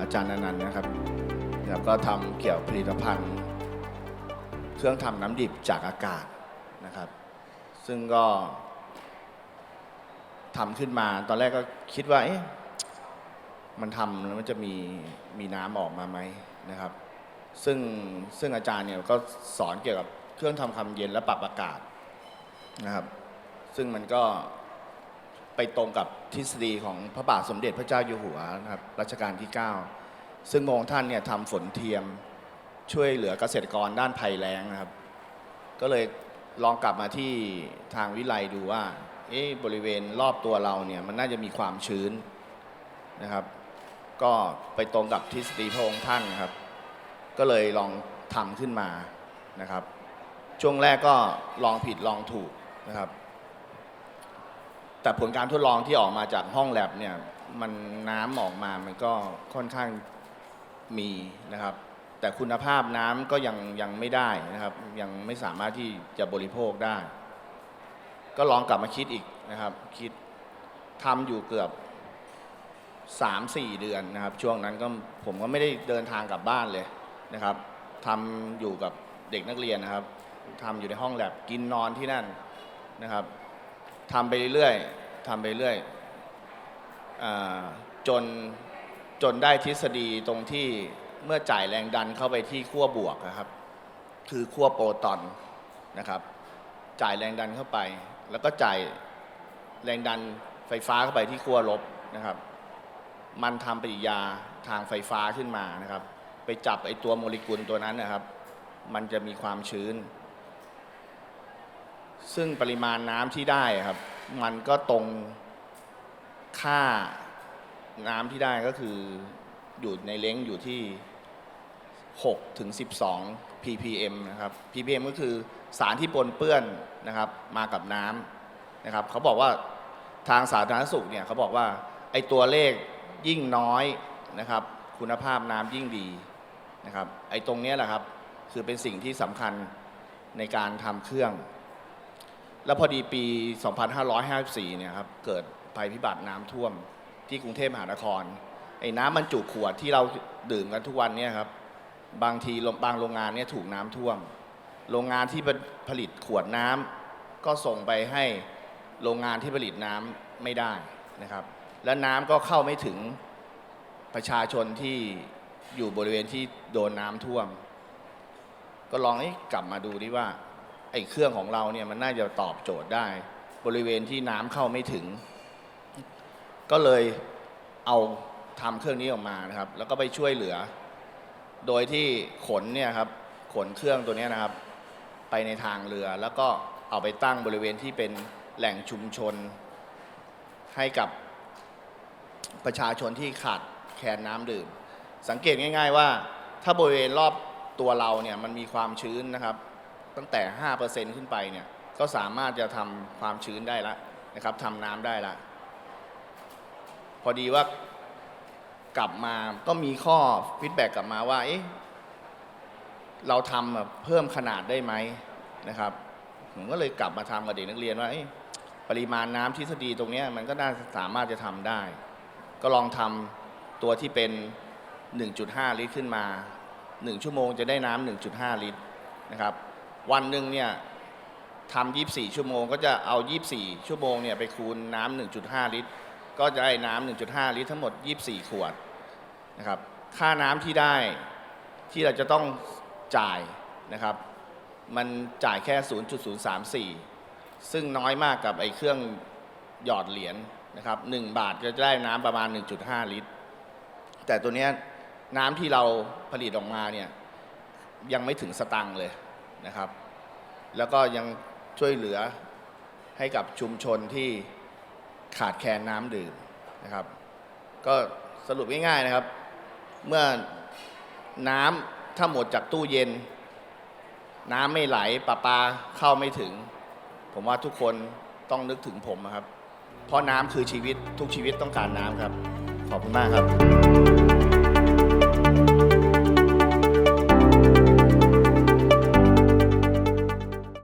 อาจารย์อนันต์นะครับ แล้วก็ทำเกี่ยวผลิตภัณฑ์ เครื่องทำน้ำดิบจากอากาศนะครับ ซึ่งก็ทำขึ้นมาตอนแรกก็คิดว่ามันทำแล้วมันจะมีมีน้ำออกมาไหมนะครับ ซึ่งซึ่งอาจารย์เนี่ยก็สอนเกี่ยวกับเครื่องทำความเย็นและปรับอากาศนะครับ ซึ่งมันก็ ไปตรงกับทฤษฎีของพระบาทสมเด็จพระเจ้าอยู่หัวนะครับรัชกาลที่ 9 ซึ่งพระองค์ท่านเนี่ยทำฝนเทียมช่วยเหลือเกษตรกรด้านภัยแล้งนะครับ ก็เลยลองกลับมาที่ทางวิไลดูว่าเอ๊ะบริเวณรอบตัวเราเนี่ยมันน่าจะมีความชื้นนะครับ ก็ไปตรงกับทฤษฎีพระองค์ท่านนะครับ ก็เลยลองทำขึ้นมานะครับ ช่วงแรกก็ลองผิดลองถูกนะครับ แต่ผลการทดลองที่ออกมาจากห้องแลบเนี่ยมันน้ำออกมามันก็ค่อนข้างมีนะครับ แต่คุณภาพน้ำก็ยังยังไม่ได้นะครับ ยังไม่สามารถที่จะบริโภคได้ ก็ลองกลับมาคิดอีกนะครับคิดทำอยู่เกือบ3-4เดือนนะครับ ช่วงนั้นก็ผมก็ไม่ได้เดินทางกลับบ้านเลยนะครับทำอยู่กับเด็กนักเรียนนะครับทำอยู่ในห้องแลบกินนอนที่นั่นนะครับ ทำไปเรื่อยๆทำไปเรื่อยจนจนได้ทฤษฎีตรงที่เมื่อจ่ายแรงดันเข้าไปที่ขั้วบวกนะครับ คือขั้วโปรตอนนะครับ จ่ายแรงดันเข้าไป แล้วก็จ่ายแรงดันไฟฟ้าเข้าไปที่ขั้วลบนะครับ มันทำปฏิกิริยาทางไฟฟ้าขึ้นมานะครับ ไปจับไอตัวโมเลกุลตัวนั้นนะครับ มันจะมีความชื้น ซึ่งปริมาณน้ำที่ได้ครับ มันก็ตรงค่าน้ำที่ได้ก็คืออยู่ในเล้งอยู่ที่ 6 ถึง 12 ppm นะครับ ppm ก็คือสารที่ปนเปื้อนนะครับมากับน้ำนะครับเขาบอกว่าทางสาธารณสุขเนี่ยเขาบอกว่าไอตัวเลขยิ่งน้อยนะครับ คุณภาพน้ำยิ่งดีนะครับ ไอตรงนี้แหละครับ คือเป็นสิ่งที่สำคัญในการทำเครื่อง แล้วพอดีปี 2554 เนี่ยครับ เกิดภัยพิบัติน้ำท่วมที่กรุงเทพมหานคร ไอ้น้ำบรรจุขวดที่เราดื่มกันทุกวันเนี่ยครับ บางทีบางโรงงานเนี่ยถูกน้ำท่วม โรงงานที่ผลิตขวดน้ำก็ส่งไปให้โรงงานที่ผลิตน้ำไม่ได้นะครับ และน้ำก็เข้าไม่ถึงประชาชนที่อยู่บริเวณที่โดนน้ำท่วม ก็ลองเอ๊ะกลับมาดูดิว่า ไอ้เครื่องของเราเนี่ยมันน่าจะตอบโจทย์ได้ บริเวณที่น้ำเข้าไม่ถึง ก็เลยเอาทำเครื่องนี้ออกมานะครับ แล้วก็ไปช่วยเหลือ โดยที่ขนเนี่ยครับขนเครื่องตัวนี้นะครับ ไปในทางเรือ แล้วก็เอาไปตั้งบริเวณที่เป็นแหล่งชุมชน ให้กับประชาชนที่ขาดแคลนน้ำดื่ม สังเกตง่าย ๆ ว่า ถ้าบริเวณรอบตัวเราเนี่ยมันมีความชื้นนะครับ ตั้งแต่ 5%ขึ้นไปเนี่ยก็สามารถจะทำความชื้นได้ละนะครับทำน้ำได้ละ พอดีว่ากลับมาก็มีข้อฟีดแบ็กกลับมาว่าเอ๊ะเราทำแบบเพิ่มขนาดได้ไหมนะครับ ผมก็เลยกลับมาทำกับเด็กนักเรียนว่าปริมาณน้ำทฤษฎีตรงนี้มันก็น่าสามารถจะทำได้ ก็ลองทำตัวที่เป็น 1.5 ลิตรขึ้นมา 1 ชั่วโมงจะได้น้ำ1.5 ลิตรนะครับ วันหนึ่งเนี่ยทำ24ชั่วโมง ก็จะเอา24ชั่วโมงเนี่ยไปคูณน้ำ1.5ลิตร ก็จะได้น้ำ1.5ลิตรทั้งหมด24ขวดนะครับ ค่าน้ำที่ได้ที่เราจะต้องจ่ายนะครับ มันจ่ายแค่ 0.034 ซึ่งน้อยมากกับไอ้เครื่องหยอดเหรียญนะครับ1บาทก็จะได้น้ำประมาณ 1.5 ลิตร แต่ตัวเนี้ยน้ำที่เราผลิตออกมาเนี่ยยังไม่ถึงสตังค์เลย นะครับ แล้วก็ยังช่วยเหลือให้กับชุมชนที่ขาดแคลนน้ำดื่มนะครับ ก็สรุปง่ายๆนะครับ เมื่อน้ำถ้าหมดจากตู้เย็น น้ำไม่ไหลประปาเข้าไม่ถึง ผมว่าทุกคนต้องนึกถึงผมนะครับ เพราะน้ำคือชีวิตทุกชีวิตต้องการน้ำครับ ขอบคุณมากครับ